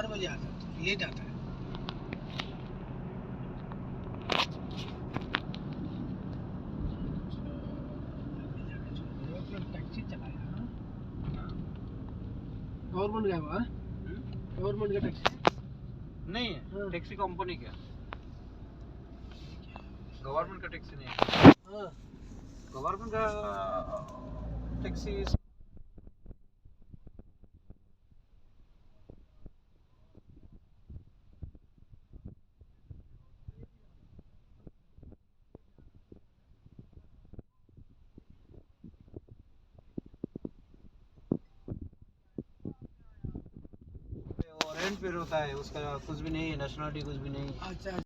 चार बजे आता है लेट आता है। टैक्सी चलाया गवर्नमेंट का हुआ गवर्नमेंट का टैक्सी नहीं हाँ। है। टैक्सी कंपनी का गवर्नमेंट का टैक्सी नहीं है। हाँ। गवर्नमेंट का टैक्सी रेंट पे होता है उसका कुछ भी नहीं है नेशनलिटी कुछ भी नहीं अच्छा